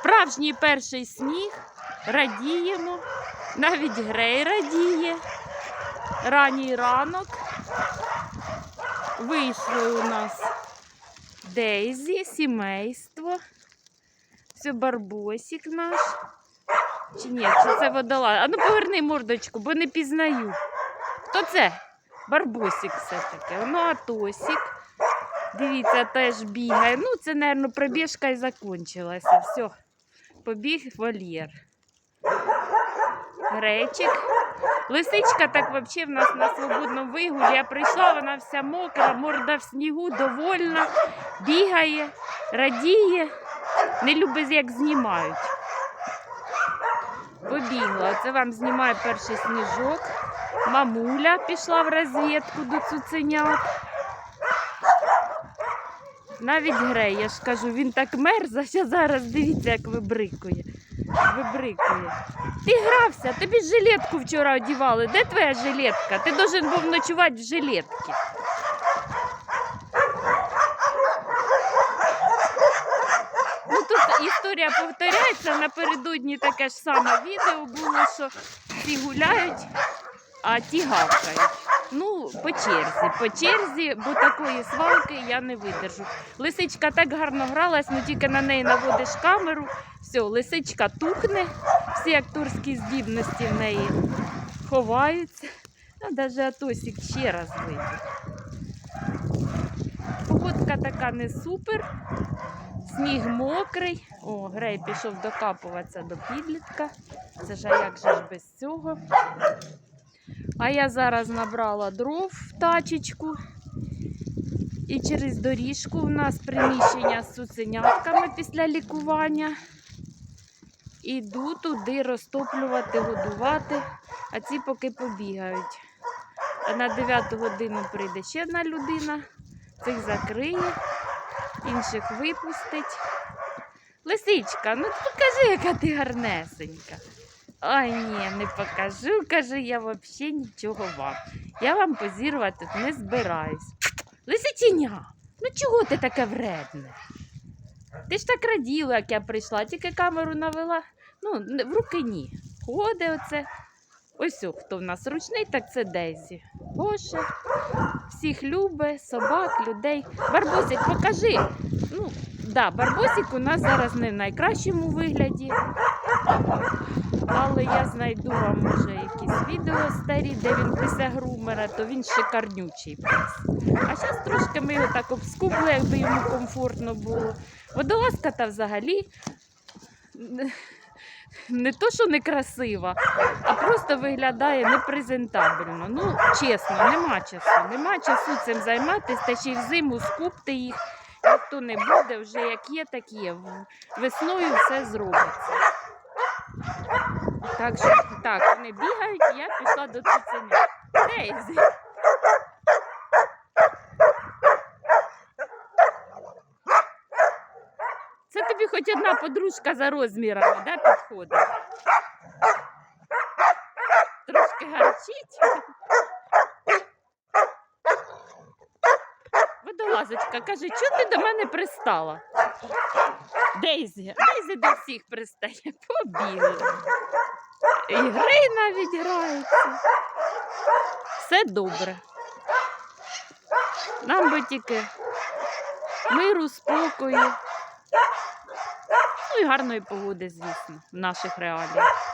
Справжній перший сніг. Радіємо. Навіть грей радіє. Ранній ранок. Вийшли у нас Дейзі, сімейство. Це барбосик наш. Чи ні, чи це водолаз? А ну поверни мордочку, бо не пізнаю. Хто це? Барбосик все-таки. Воно Атосик. Дивіться, теж бігає. Ну, це, мабуть, пробіжка і закінчилася. Все, побіг вольєр. Гречик. Лисичка так взагалі в нас на свободному вигулі. Я прийшла, вона вся мокра, морда в снігу, довольна, бігає, радіє, не любить, як знімають. Побігла. Оце вам знімає перший сніжок. Мамуля пішла в розвідку до цуценят. Навіть грей, я ж кажу, він так мерз, а зараз дивіться, як вибрикує. Вибрикує. Ти грався, тобі жилетку вчора одівали. Де твоя жилетка? Ти должен був ночувати в жилетці. Ну тут історія повторяється. Напередодні таке ж саме відео було, що ті гуляють, а ті гавкають. Ну, по черзі, по черзі, бо такої свалки я не видержу. Лисичка так гарно гралась, ну тільки на неї наводиш камеру. Все, лисичка тухне, всі акторські здібності в неї ховаються. А навіть Атосик ще раз вийде. Погодка така не супер. Сніг мокрий. О, Грей пішов докапуватися до підлітка. Це ж а як же ж без цього? А я зараз набрала дров в тачечку. І через доріжку в нас приміщення з цуценятками після лікування. Іду туди розтоплювати, годувати, а ці поки побігають. А на 9 годину прийде ще одна людина, цих закриє, інших випустить. Лисичка, ну покажи, яка ти гарнесенька. Ой, ні, не покажу, каже, я взагалі нічого вам. Я вам позірувати тут не збираюсь. Лисичиня, ну чого ти таке вредне? Ти ж так раділа, як я прийшла, тільки камеру навела. Ну, в руки ні. Ходить оце. Ось о, хто в нас ручний, так це Дейзі. Боже, всіх любить, собак, людей. Барбосик, покажи. Ну, да, Барбосик у нас зараз не в найкращому вигляді. Знайду вам може якісь відео старі, де він після грумера, то він шикарнючий пес. А зараз трошки ми його так обскубли, якби йому комфортно було. Водолазка та взагалі не- то, що не красива, а просто виглядає непрезентабельно. Ну, чесно, нема часу. Нема часу цим займатися, та ще й взиму скупти їх. Ніхто не буде, вже як є, так є. Весною все зробиться. Так що так, вони бігають, і я пішла до цуценя. Дейзі. Це тобі хоч одна подружка за розмірами, да, підходить? Трошки гарчить. Водолазочка каже, чого ти до мене пристала? Дейзі, Дейзі до всіх пристає, побігли. І гри навіть граються. Все добре. Нам би тільки миру, спокою. Ну і гарної погоди, звісно, в наших реаліях.